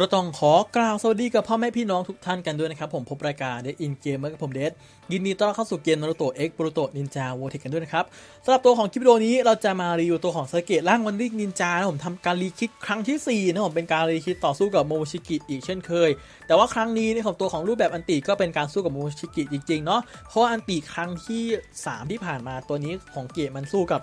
ก็ต้องขอกล่าวสวัสดีกับพ่อแม่พี่น้องทุกท่านกันด้วยนะครับ ผมพบรายการเด d อินเกมเมอร์กับผมเดดยินดีต้อนรับเข้าสู่เกมนารูโตะเอ็กโ o รโตนินจา o วเทคกันด้วยนะครับสำหรับตัวของคลิปวิดีโอนี้เราจะมารีวิวตัวของสเกตร่างวันริกนินจานะผมทำการรีคิดครั้งทีสี่ 4 นะผมเป็นการรีคิดต่อสู้กับโมชิกิอีกเช่นเคย แต่ว่าครั้งนี้ในของตัวของรูปแบบอันติก็เป็นการสู้กับโมชิกิจริงๆเนาะเพราะว่าอันติครั้งที่ 3 ที่ผ่านมาตัวนี้ของเกตมันสู้กับ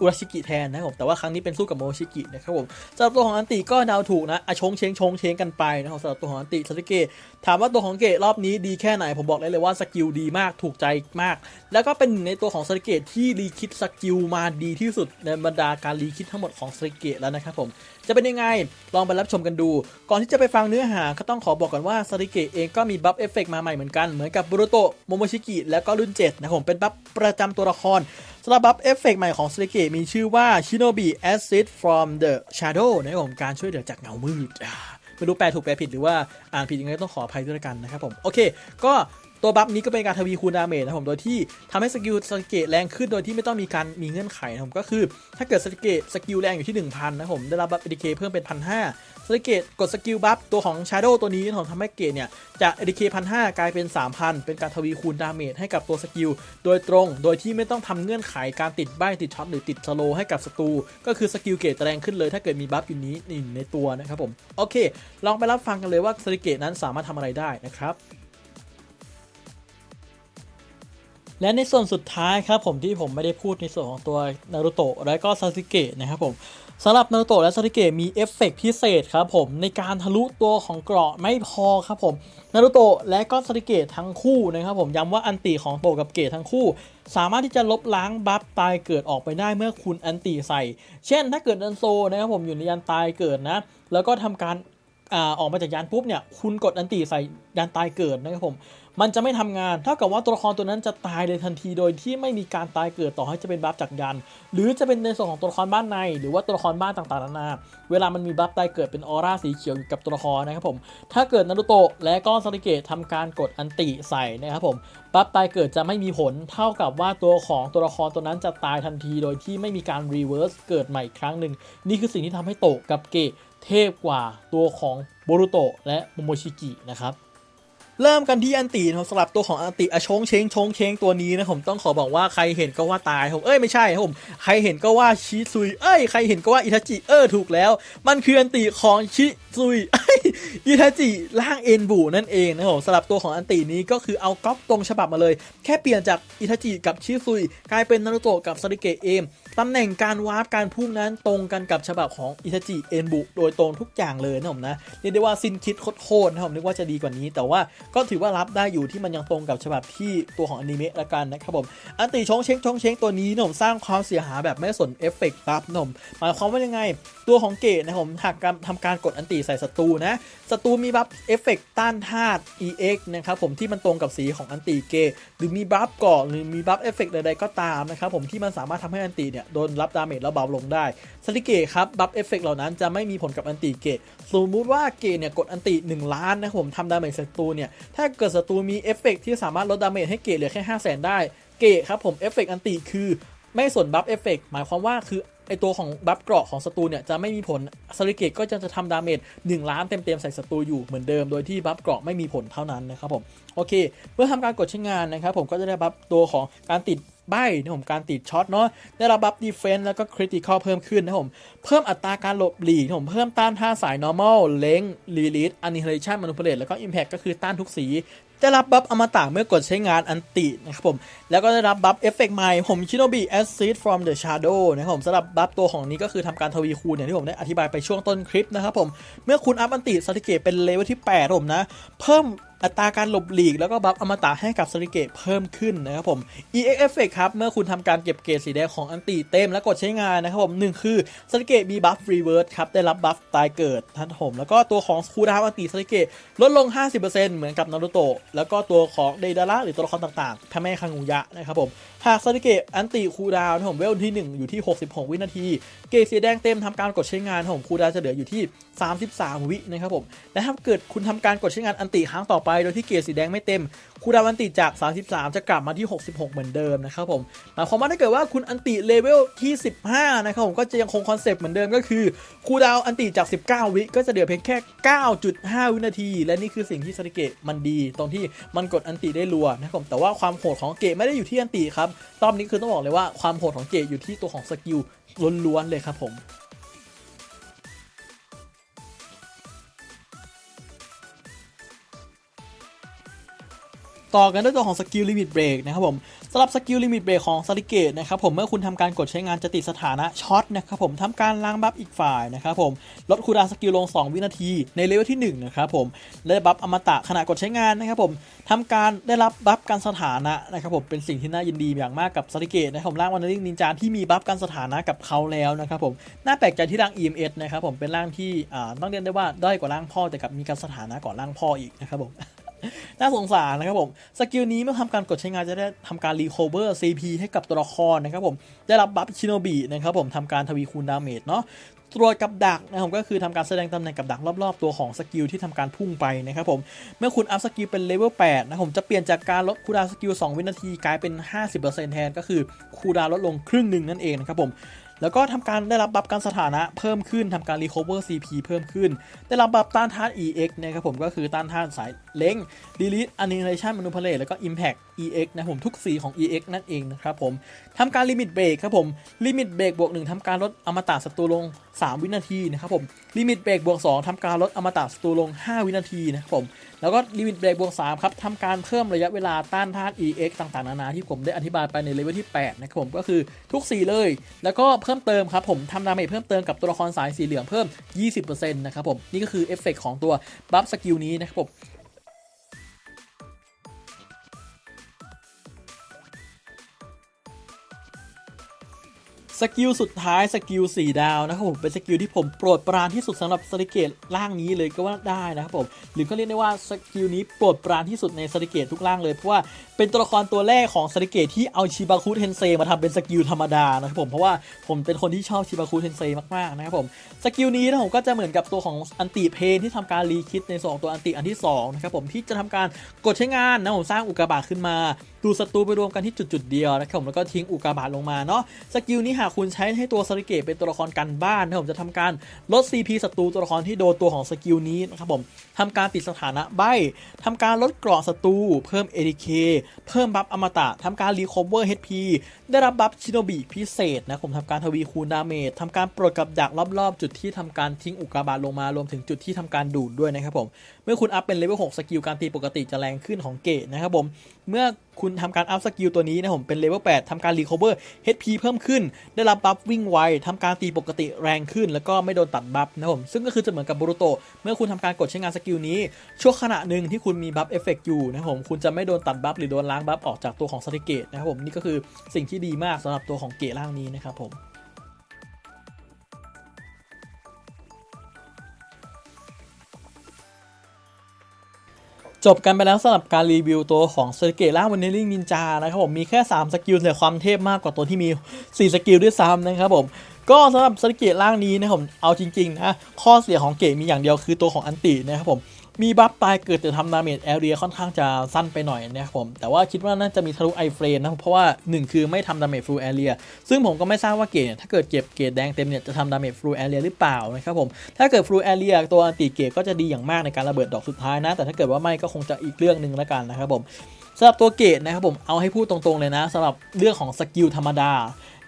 อุราชิกิแทนนะครับผมแต่ว่าครั้งนี้เป็นสู้กับโมชิกินะครับผมสำหรับตัวของอันติก็เดาวถูกนะอะชงเชงชงเชงกันไปนะครับสำหรับตัวของอันติซาสึเกะถามว่าตัวของเกะรอบนี้ดีแค่ไหนผมบอกได้เลยว่าสกิลดีมากถูกใจมาก แล้วก็เป็นหนึ่งในตัวของซาสึเกะที่รีคิดสกิลมาดีที่สุดในบรรดาการรีคิดทั้งหมดของซาสึเกะแล้วนะครับผมจะเป็นยังไงลองไปรับชมกันดู ก่อนที่จะไปฟังเนื้อหาก็ต้องขอบอกก่อนว่าซาสึเกะเองก็มีบัฟเอฟเฟกมาใหม่เหมือนกันเหมือนกับบุรุโตะโมโมชิกิแล้วก็รุ่น7นะผมเป็นบัฟประจำตัวละคร สำหรับบัฟเอฟเฟกใหม่ของสเตเกมีชื่อว่า Shinobi Assist from the Shadow นะครับผมการช่วยเหลือจากเงามืดไม่รู้แปลถูกแปลผิดหรือว่าอ่านผิดยังไงต้องขออภัยด้วยละกันนะครับผม โอเค ก็ ตัวบัฟนี้ก็เป็นการทวีคูณดาเมจนะครับผมโดยที่ทำให้สกิลสเกตแรงขึ้นโดยที่ไม่ต้องมีการมีเงื่อนไขนะครับผมก็คือ ถ้าเกิดสเกตสกิลแรงอยู่ที่ 1000นะครับผมได้รับบัฟเอ k เพิ่มเป็น1,500สเกตกดสกิลบัฟตัวของ Shadow ตัวนี้ของทำให้เกตเนี่ยจากเอ k 1,500กลายเป็น 3,000 เป็นการทวีคูณดาเมจให้กับตัวสกิลโดยตรง โดยที่ไม่ต้องทำเงื่อนไขการติดใบติดช็อตหรือติดสโลให้กับศัตรูก็คือสกิลเกตแรงขึ้นเลย ถ้าเกิดมีบัฟอยู่นี้ในตัวนะครับผมโอเค ลองไปรับฟังกันเลยว่าสเกตนั้นสามารถทำอะไรได้นะครับ และในส่วนสุดท้ายครับผมที่ผมไม่ได้พูดในส่วนของตัวนารูโตะและก็ซาสึเกะนะครับผมสำหรับนารูโตะและซาสึเกะมีเอฟเฟกต์พิเศษครับผมในการทะลุตัวของเกราะไม่พอครับผมนารูโตะและก็ซาสึเกะทั้งคู่นะครับผมย้ำว่าอันติของโตะกับเกะทั้งคู่ สามารถที่จะลบล้างบัฟตายเกิดออกไปได้เมื่อคุณอันติใส่ เช่น ถ้าเกิดดันโซนะครับผมอยู่ในยันตายเกิดนะ แล้วก็ทำการอ่าออกมาจากยานปุ๊บเนี่ยคุณกดอันตีใส่ยานตายเกิดนะครับผม มันจะไม่ทำงานเท่ากับว่าตัวละครตัวนั้นจะตายเลยทันทีโดยที่ไม่มีการตายเกิดต่อให้จะเป็นบัฟจากยัน หรือจะเป็นในส่วนของตัวละครบ้านใน หรือว่าตัวละครบ้านต่างๆนานาเวลามันมีบัฟตายเกิดเป็นออร่าสีเขียวอยู่กับตัวละครนะครับผมถ้าเกิดนารุโตะและก็ซาริเกะทำการกดอันติใส่นะครับผมบัฟตายเกิดจะไม่มีผลเท่ากับว่าตัวของตัวละครตัวนั้นจะตายทันทีโดยที่ไม่มีการรีเวิร์สเกิดใหม่อีกครั้งหนึ่งนี่คือสิ่งที่ทำให้โตะกับเกะเทพกว่าตัวของโบรุโตะและโมโมชิกินะครับ เริ่มกันที่อันตินะครับสำหรับตัวของอันติอะชงเชงชงเชงตัวนี้นะผมต้องขอบอกว่าใครเห็นก็ว่าตายผมเอ้ยไม่ใช่ครับผมใครเห็นก็ว่าชิซุยเอ้ยใครเห็นก็ว่าอิทาจิเออถูกแล้ว มันคืออันติของชิซุยอิทาจิร่างเอ็นบูนั่นเองนะผมสำหรับตัวของอันตินี้ก็คือเอาก๊อปตรงฉบับมาเลย แค่เปลี่ยนจากอิทาจิกับชิซุยกลายเป็นนารุโตะกับซาริเกะเองตำแหน่งการวาร์ปการพุ่งนั้นตรงกันกับฉบับของอิทาจิเอ็นบุโดยตรงทุกอย่างเลยนะผมนะเรียกได้ว่าสิ้นคิดโคตรนะผมนึกว่าจะดีกว่านี้ แต่ว่าก็ถือว่ารับได้อยู่ที่มันยังตรงกับฉบับที่ตัวของอนิเมะละกันนะครับผมอันติชงเช้งชงเช้งตัวนี้นะผมสร้างความเสียหายแบบไม่สนเอฟเฟกต์ปั๊บนะผมหมายความว่ายังไง ตัวของเกตนะผมหากการทำการกดอันติใส่ศัตรูนะศัตรูมีบัฟเอฟเฟกต์ต้านธาตุ EX นะครับผมที่มันตรงกับสีของอันติเกตหรือมีบัฟก่อนหรือมีบัฟเอฟเฟกต์ใดๆก็ตามนะครับผมที่มันสามารถทำให้อันติเนี่ยโดนรับดาเมจแล้วเบาลงได้สติเกตครับบัฟเอฟเฟกต์เหล่านั้นจะไม่มีผลกับอันติเกตสมมุติว่าเกตเนี่ยกดอันติ 1 ล้านนะผมทำดาเมจศัตรูเนี่ยถ้าเกิดศัตรูมีเอฟเฟกต์ที่สามารถลดดาเมจให้เกตเหลือแค่ 5 0 0 0 0 0 ได้เกตครับผมเอฟเฟกต์อันติคือไม่สนบัฟเอฟเฟกต์หมายความว่าคือไอตัวของบัฟเกราะของศัตรูเนี่ยจะไม่มีผลสลิเกตก็จะจะทำดาเมจ1ล้านเต็มๆใส่ศัตรูอยู่เหมือนเดิม โดยที่บัฟเกราะไม่มีผลเท่านั้นนะครับผม โอเค เมื่อทำการกดใช้งานนะครับผมก็จะได้บัฟตัวของการติด ใบนะผมการติดช็อตเนาะได้รับบัฟดีเฟนส์แล้วก็คริติคอลเพิ่มขึ้นนะผมเพิ่มอัตราการหลบหลีกนะผมเพิ่มต้านท่าสาย normal เล้ง release annihilation manipulate แล้วก็ impact ก็คือต้านทุกสีได้รับบัฟอมตะเมื่อกดใช้งานอันตินะครับผม แล้วก็ได้รับบัฟเอฟเฟกต์ใหม่ ผมชิโนบิ Assist from the Shadow นะครับผมสำหรับบัฟตัวของนี้ก็คือทำการทวีคูณอย่างที่ผมได้อธิบายไปช่วงต้นคลิปนะครับผม เมื่อคุณอัพอันติสติเกตเป็นเลเวลที่8ผมนะ เพิ่ม อัตราการหลบหลีกแล้วก็บัฟอมตะให้กับสติเกตเพิ่มขึ้นนะครับผม EX Effect ครับ เมื่อคุณทำการเก็บเกรดสีแดงของอันติเต็มแล้วกดใช้งานนะครับผมหนึ่งคือสติเกตมีบัฟรีเวิร์สครับ ได้รับบัฟตายเกิดท่านผม แล้วก็ตัวของคูดาวอันติสติเกตลดลง 50%เหมือนกับนารูโตะแล้วก็ตัวของเดดาระหรือตัวละครต่างๆพะแม่คังุยะนะครับผมหากสติเกตอันติคูดาวนะผมเวลที่ 1 อยู่ที่ 66 วินาที เกรดสีแดงเต็มทำการกดใช้งานผมคูดาวจะเหลืออยู่ที่ 33 วินะครับผมและถ้าเกิดคุณทำการกดใช้งานอันติครั้งต่อไปไปโดยที่เกรดสีแดงไม่เต็มคูลดาวอันติจาก 33 จะกลับมาที่ 66 เหมือนเดิมนะครับผมหมายความว่าถ้าเกิดว่าคุณอันติเลเวลที่ 15 นะครับผมก็จะยังคงคอนเซปต์เหมือนเดิมก็คือคูดาวอันติจาก 19 วิก็จะเหลือเพียงแค่ 9.5 วินาที และนี่คือสิ่งที่ซาริเกะมันดี ตรงที่มันกดอันติได้รัวนะครับผมแต่ว่าความโหดของเกะไม่ได้อยู่ที่อันติครับรอบนี้คือต้องบอกเลยว่าความโหดของเกะอยู่ที่ตัวของสกิลล้วนๆเลยครับผม ต่อกันด้วยตัวของสกิลลิมิตเบรกนะครับผมสำหรับสกิลลิมิตเบรกของซาริเกตนะครับผมเมื่อคุณทำการกดใช้งานจะติดสถานะช็อตนะครับผมทำการล้างบัฟอีกฝ่ายนะครับผมลดคูลดาวสกิลลง 2 วินาทีในเลเวลที่1นะครับผมได้บัฟอมตะขณะกดใช้งานนะครับผมทำการได้รับบัฟการสถานะนะครับผมเป็นสิ่งที่น่ายินดีอย่างมากกับซาริเกตนะครับผมร่างวันนิงนินจาที่มีบัฟการสถานะกับเขาแล้วนะครับผมน่าแปลกใจที่ร่าง EMS นะครับผมเป็นร่างที่ต้องเรียกได้ว่าด้อยกว่าร่างพ่อแต่กับมีการสถานะก่อนร่างพ่ออีกนะครับผม น่าสงสารนะครับผม สกิลนี้เมื่อทำการกดใช้งานจะได้ทำการรีโคเวอร์ CP ให้กับตัวละครนะครับผม ได้รับบัฟชิโนบินะครับผมทำการทวีคูณดาเมจเนาะตรวจกับดักนะครับผมก็คือทำการแสดงตำแหน่งกับดักรอบๆ ตัวของสกิลที่ทำการพุ่งไปนะครับผม เมื่อคุณอัพสกิลเป็นเลเวล8นะครับผมจะเปลี่ยนจากการลดคูดาวสกิล2วินาทีกลายเป็น 50%แทนก็คือคูดาวลดลงครึ่งหนึ่งนั่นเองนะครับผม แล้วก็ทำการได้รับบัฟการสถานะเพิ่มขึ้นทำการ recover CP เพิ่มขึ้น ได้รับบัฟต้านทาน EX นะครับผมก็คือต้านทานสายเล้ง delete annihilation manipulate แล้วก็ impact EX นะผมทุกสีของ EX นั่นเองนะครับผมทำการลิมิตเบรกครับผมลิมิตเบรกบวก1ทำการลดอมตะศัตรูลง 3 วินาทีนะครับผมลิมิตเบรกบวก2ทำการลดอมตะศัตรูลง 5 วินาทีนะครับผมแล้วก็ลิมิตเบรกบวก3ครับทำการเพิ่มระยะเวลาต้านทาน EX ต่างๆ นานาที่ผมได้อธิบายไปในเลเวลที่8นะครับผมก็คือทุกสีเลย แล้วก็เพิ่มเติมครับผมทำดาเมจเพิ่มเติมกับตัวละครสายสีเหลืองเพิ่ม 20%นะครับผมนี่ก็คือเอฟเฟกของตัวบัฟสกิลนี้นะครับผม สกิลสุดท้ายสกิล4ดาวนะครับผมเป็นสกิลที่ผมโปรดปรานที่สุดสำหรับสติเกตร่างนี้เลยก็ว่าได้นะครับผมหรือก็เรียกได้ว่าสกิลนี้โปรดปรานที่สุดในสติเกตทุกร่างเลยเพราะว่าเป็นตัวละครตัวแรกของสติเกตที่เอาชิบาคุเทนเซมาทำเป็นสกิลธรรมดานะครับผมเพราะว่าผมเป็นคนที่ชอบชิบาคุเทนเซมากๆนะครับผมสกิลนี้นะผมก็จะเหมือนกับตัวของอันติเพนที่ทำการรีคิดในสองตัวอันติอันที่สองนะครับผมที่จะทำการกดใช้งานนะผมสร้างอุกกาบาตขึ้นมาดูศัตรูไปรวมกันที่จุดๆเดียวนะครับผมแล้วก็ทิ้งอุกกาบาตลงมาเนาะสกิลนี้หากคุณใช้ให้ตัวสริเกตเป็นตัวละครกันบ้านนะครับผมจะทำการลด CP ศัตรูตัวละครที่โดนตัวของสกิลนี้นะครับผมทำการติดสถานะใบทำการลดเกราะศัตรูเพิ่ม ADK เพิ่มบัฟอมตะทำการรีคอเวอร์ HP ได้รับบัฟชิโนบิพิเศษนะผมทำการทวีคูณดาเมจทำการปลดกับดักรอบๆ จุดที่ทำการทิ้งอุกกาบาตลงมารวมถึงจุดที่ทำการดูดด้วยนะครับผมเมื่อคุณอัพเป็นเลเวล6สกิลการตีปกติจะแรงขึ้นของเกตนะครับผมเมื่อคุณทำการอัพสกิลตัวนี้นะผมเป็นเลเวล8ทำการรีคอเวอร์ HP เพิ่มขึ้น ได้รับบัฟวิ่งไวทำการตีปกติแรงขึ้น แล้วก็ไม่โดนตัดบัฟนะครับผมซึ่งก็คือจะเหมือนกับบูรุโตเมื่อคุณทำการกดใช้งานสกิลนี้ช่วงขณะหนึ่งที่คุณมีบัฟเอฟเฟกอยู่นะครับผมคุณจะไม่โดนตัดบัฟหรือโดนล้างบัฟออกจากตัวของสติเกตนะครับผมนี่ก็คือสิ่งที่ดีมากสำหรับตัวของเกตร่างนี้นะครับผม จบกันไปแล้วสำหรับการรีวิวตัวของสเกล่าวันนี้ลิงนินจานะครับผมมีแค่ 3 สกิลแต่ความเทพมากกว่าตัวที่มี 4 สกิลด้วยซ้ำนะครับผมก็สำหรับสเกตล่างนี้นะครับผมเอาจริงๆนะข้อเสียของเกตมีอย่างเดียวคือตัวของอันตินะครับผม มีบัฟตายเกิดแต่ทำดาเมจแอเรียค่อนข้างจะสั้นไปหน่อยนะครับผม แต่ว่าคิดว่าน่าจะมีทะลุไอเฟรนนะ เพราะว่า 1 คือไม่ทำดาเมจฟลูแอเรียซึ่งผมก็ไม่ทราบว่าเกตเนี่ยถ้าเกิดเก็บเกตแดงเต็มเนี่ยจะทำดาเมจฟลูแอเรียหรือเปล่านะครับผม ถ้าเกิดฟลูแอเรียตัวอันติเกตก็จะดีอย่างมากในการระเบิดดอกสุดท้ายนะ แต่ถ้าเกิดว่าไม่ก็คงจะอีกเรื่องหนึ่งล้วกันนะครับผมสำหรับตัวเกตนะครับผมเอาให้พูดตรงๆเลยนะสำหรับเรื่องของสกิลธรรมดา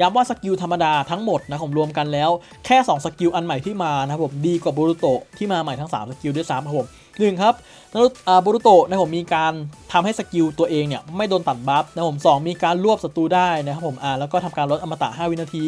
ย้ำว่าสกิลธรรมดาทั้งหมดนะผมรวมกันแล้วแค่ 2 สกิลอันใหม่ที่มานะครับผมดีกว่าบูรุโตที่มาใหม่ทั้ง 3 สกิลด้วยซ้ำครับผม หนึ่งครับนารุอ่าบูรุโตะนะผมมีการทำให้สกิลตัวเองเนี่ยไม่โดนตัดบัฟนะผมสองมีการรวบศัตรูได้นะครับผมอ่าแล้วก็ทำการลดอมตะ 5 วินาที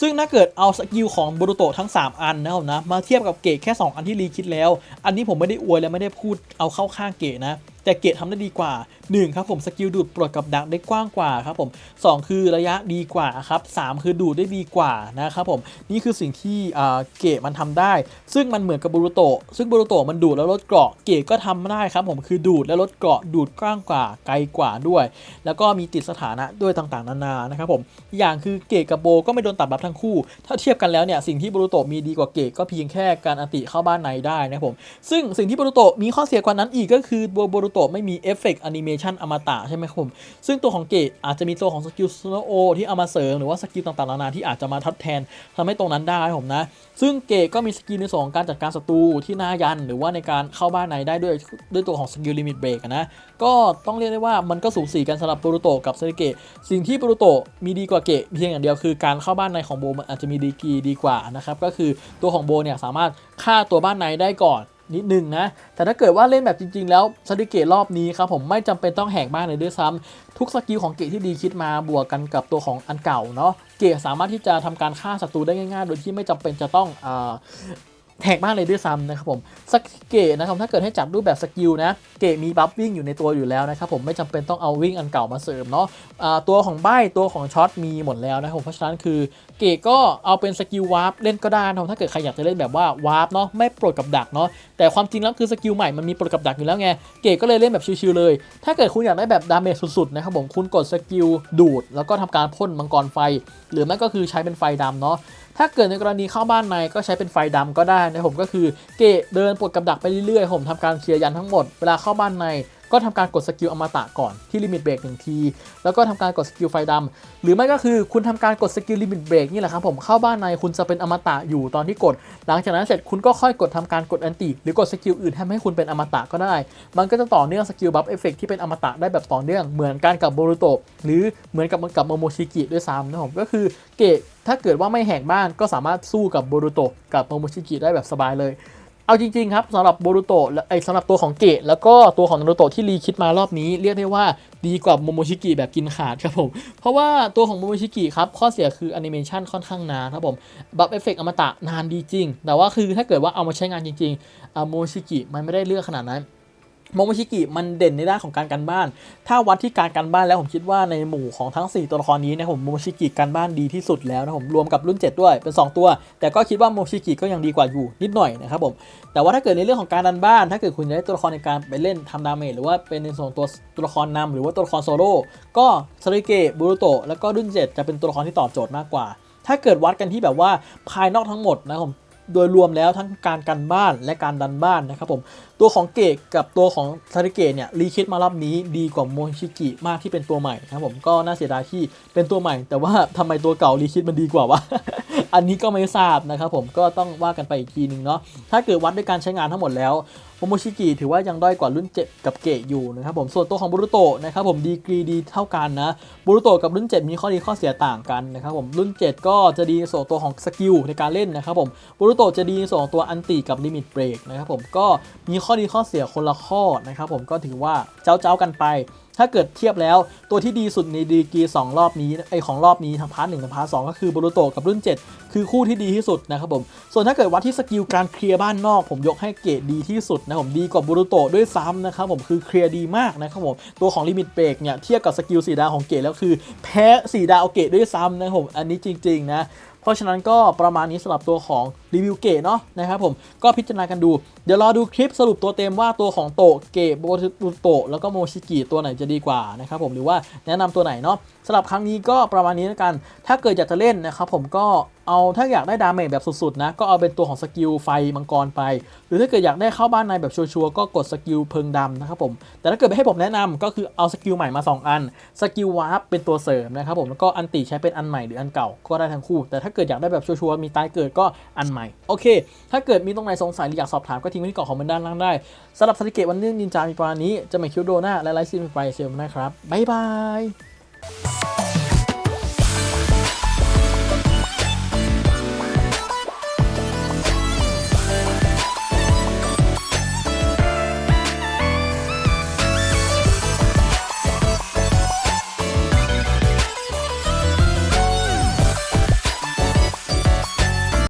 ซึ่งถ้าเกิดเอาสกิลของบูรุโตะทั้ง 3 อันนะครับผมนะมาเทียบกับเกตแค่ 2 อันที่รีคิดแล้ว อันนี้ผมไม่ได้อวยและไม่ได้พูดเอาเข้าข้างเกตนะแต่เกตทำได้ดีกว่า1ครับผมสกิลดูดปลดกับดักได้กว้างกว่าครับผม2คือระยะดีกว่าครับ3คือดูดได้ดีกว่านะครับผมนี่คือสิ่งที่เกะมันทำได้ ซึ่งมันเหมือนกับบูรุโตะซึ่งบูรุโตะมันดูดแล้วลดเกราะเกะก็ทำได้ครับผมคือดูดและลดเกราะดูดกว้างกว่าไกลกว่าด้วย แล้วก็มีติดสถานะด้วยต่างๆ นานานะครับผมอย่างคือเกะกับโบก็ไม่โดนตัดบัฟทั้งคู่ ถ้าเทียบกันแล้วเนี่ยสิ่งที่บูรุโตะมีดีกว่าเกะก็เพียงแค่การอันติเข้าบ้านในได้นะครับผมซึ่งสิ่งที่บูรุโตะมีข้อเสียกว่านั้นอีกก็คือโบรูโตะไม่มีเอฟเฟกต์อนิเมชันอมตะใช่ไหมครับผม ซึ่งตัวของเกตอาจจะมีตัวของสกิลสโนโอที่เอามาเสริมหรือว่าสกิลต่างๆนานาที่อาจจะมาทดแทนทำให้ตรงนั้นได้ครับผมนะ ซึ่งเกตก็มีสกิลในส่วนของการจัดการศัตรูที่หน้ายัน หรือว่าในการเข้าบ้านในได้ด้วยด้วยตัวของสกิลลิมิตเบรกนะ ก็ต้องเรียกได้ว่ามันก็สูสีกันสำหรับบูรุโตกับเซริเกะสิ่งที่บูรุโตมีดีกว่าเกะเพียงอย่างเดียวคือการเข้าบ้านในของโบมันอาจจะมีดีกีดีกว่านะครับก็คือตัวของโบเนี่ยสามารถฆ่าตัวบ้านในได้ก่อน นิดนึงนะ แต่ถ้าเกิดว่าเล่นแบบจริง ๆ แล้วสติเกตรอบนี้ครับผมไม่จำเป็นต้องแหกบ้านเลยด้วยซ้ำทุกสกิลของเกตที่ดีคิดมาบวกกันกับตัวของอันเก่าเนาะเกตสามารถที่จะทำการฆ่าศัตรูได้ง่ายๆ โดยที่ไม่จำเป็นจะต้องอ แหกบ้านเลยด้วยซ้ำนะครับผมสเกตนะครับถ้าเกิดให้จับรูปแบบสกิลนะเกตมีบัฟวิ่งอยู่ในตัวอยู่แล้วนะครับผมไม่จำเป็นต้องเอาวิ่งอันเก่ามาเสริมเนาะอ่าตัวของใบตัวของช็อตมีหมดแล้วนะครับผมเพราะฉะนั้นคือเกตก็เอาเป็นสกิลวาร์ปเล่นก็ได้นะครับถ้าเกิดใครอยากจะเล่นแบบว่าวาร์ปเนาะไม่ปลดกับดักเนาะแต่ความจริงแล้วคือสกิลใหม่มันมีปลดกับดักอยู่แล้วไงเกตก็เลยเล่นแบบชิวๆเลย ถ้าเกิดคุณอยากได้แบบดาเมจสุดๆนะครับผมคุณกดสกิลดูด แล้วก็ทำการพ่นมังกรไฟ หรือไม่ก็คือใช้เป็นไฟดำเนาะ ถ้าเกิดในกรณีเข้าบ้านในก็ใช้เป็นไฟดำก็ได้นะผมก็คือเกะเดินปลดกับดักไปเรื่อยๆผมทำการเคลียร์ยันทั้งหมดเวลาเข้าบ้านใน ก็ทำการกดสกิลอมตะก่อนที่ลิมิตเบรกหนึ่งที แล้วก็ทำการกดสกิลไฟดำหรือไม่ก็คือคุณทำการกดสกิลลิมิตเบรกนี่แหละครับผมเข้าบ้านในคุณจะเป็นอมตะอยู่ตอนที่กด หลังจากนั้นเสร็จคุณก็ค่อยกดทำการกดอันติ หรือกดสกิลอื่นทำให้คุณเป็นอมตะก็ได้ มันก็จะต่อเนื่องสกิลบัฟเอฟเฟกที่เป็นอมตะได้แบบต่อเนื่องเหมือนกันกับโบรุโตะหรือเหมือนกับกับโมโมชิกิด้วยซ้ำนะครับผมก็คือเกตถ้าเกิดว่าไม่แหกบ้านก็สามารถสู้กับโบรุโตะกับโมโมชิกิได้แบบสบายเลย เอาจริงๆครับสำหรับโบรุโตะและไอสำหรับตัวของเกะแล้วก็ตัวของนารูโตะที่รีคิดมารอบนี้ เรียกได้ว่าดีกว่าโมโมชิกิแบบกินขาดครับผม เพราะว่าตัวของโมโมชิกิครับ ข้อเสียคือแอนิเมชันค่อนข้างนานครับผมบัฟเอฟเฟกอมตะนานดีจริง แต่ว่าคือถ้าเกิดว่าเอามาใช้งานจริงๆโมโมชิกิมันไม่ได้เลือกขนาดนั้น โมโมชิกิมันเด่นในด้านของการกันบ้าน ถ้าวัดที่การกันบ้านแล้วผมคิดว่าในหมู่ของทั้ง 4 ตัวละครนี้นะผมโมโมชิกิกันบ้านดีที่สุดแล้วนะผมรวมกับรุ่น 7 ด้วยเป็น 2 ตัว แต่ก็คิดว่าโมโมชิกิก็ยังดีกว่าอยู่นิดหน่อยนะครับผมแต่ว่าถ้าเกิดในเรื่องของการดันบ้าน ถ้าเกิดคุณจะได้ตัวละครในการไปเล่นทำดาเมจหรือว่าเป็นในส่วนของตัวตัวละครนำหรือว่าตัวละครโซโล่ก็ซาริเกะบูรุโตะแล้วก็รุ่น 7 จะเป็นตัวละครที่ตอบโจทย์มากกว่า ถ้าเกิดวัดกันที่แบบว่าภายนอกทั้งหมดนะครับผม โดยรวมแล้วทั้งการกันบ้านและการดันบ้านนะครับผม ตัวของเกตกับตัวของซาริเกะเนี่ยรีคิดมารับนี้ดีกว่าโมชิกิมากที่เป็นตัวใหม่นะครับผมก็น่าเสียดายที่เป็นตัวใหม่ แต่ว่าทำไมตัวเก่ารีคิดมันดีกว่าวะ อันนี้ก็ไม่ทราบนะครับผมก็ต้องว่ากันไปอีกทีหนึ่งเนาะถ้าเกิดวัดด้วยการใช้งานทั้งหมดแล้วโมโมชิกิถือว่ายังด้อยกว่ารุ่น 7 กับเกะอยู่นะครับผมส่วนตัวของบุรุโตะนะครับผมดีกรีดีเท่ากันนะบุรุโตะกับรุ่น 7 มีข้อดีข้อเสียต่างกันนะครับผมรุ่น 7 ก็จะดีในส่วนตัวของสกิลในการเล่นนะครับผมบุรุโตะจะดีในส่วนของตัวอันติกับลิมิตเบรกนะครับผมก็มีข้อดีข้อเสียคนละข้อนะครับผมก็ถือว่าเจ้าเจ้ากันไป ถ้าเกิดเทียบแล้วตัวที่ดีสุดในดีกี2รอบนี้ไอของรอบนี้ทั้งพาร์ทหนึ่งกับพาร์ทสก็คือบรุโตกับรุ่น 7 คือคู่ที่ดีที่สุดนะครับผม ส่วนถ้าเกิดวัดที่สกิลการเคลียร์บ้านนอก ผมยกให้เกรดดีที่สุดนะผมดีกว่าบรุโตด้วยซ้ำนะครับผมคือเคลียร์ดีมากนะครับผมตัวของลิมิตเบรกเนี่ยเทียบกับสกิล4ดาวของเกรดแล้วคือแพ้4ดาวเกรดด้วยซ้ำนะครับผมอันนี้จริงๆนะ เพราะฉะนั้นก็ประมาณนี้สำหรับตัวของรีวิวเกตเนาะนะครับผมก็พิจารณากันดู เดี๋ยวรอดูคลิปสรุปตัวเต็มว่าตัวของโตะเกตโบรุโตะแล้วก็โมชิกิตัวไหนจะดีกว่านะครับผมหรือว่าแนะนำตัวไหนเนาะสำหรับครั้งนี้ก็ประมาณนี้แล้วกัน ถ้าเกิดอยากจะเล่นนะครับผมก็ เอาถ้าอยากได้ดาเมจแบบสุดๆนะ ก็เอาเป็นตัวของสกิลไฟมังกรไป หรือถ้าเกิดอยากได้เข้าบ้านในแบบชัวร์ๆก็กดสกิลเพิงดำนะครับผม แต่ถ้าเกิดไม่ให้ผมแนะนำก็คือเอาสกิลใหม่มา 2 อัน สกิลวาร์ปเป็นตัวเสริมนะครับผมแล้วก็อันติใช้เป็นอันใหม่หรืออันเก่าก็ได้ทั้งคู่ แต่ถ้าเกิดอยากได้แบบชัวร์ๆมีตายเกิดก็อันใหม่โอเค ถ้าเกิดมีตรงไหนสงสัยหรืออยากสอบถามก็ทิ้งไว้ที่กล่องคอมเมนต์ด้านล่างได้สำหรับสถิเกตวันนี้นินจามีประมาณนี้จะไม่คิวโดหน้าและไลฟ์ซีนไปเซลนะครับบ๊ายบาย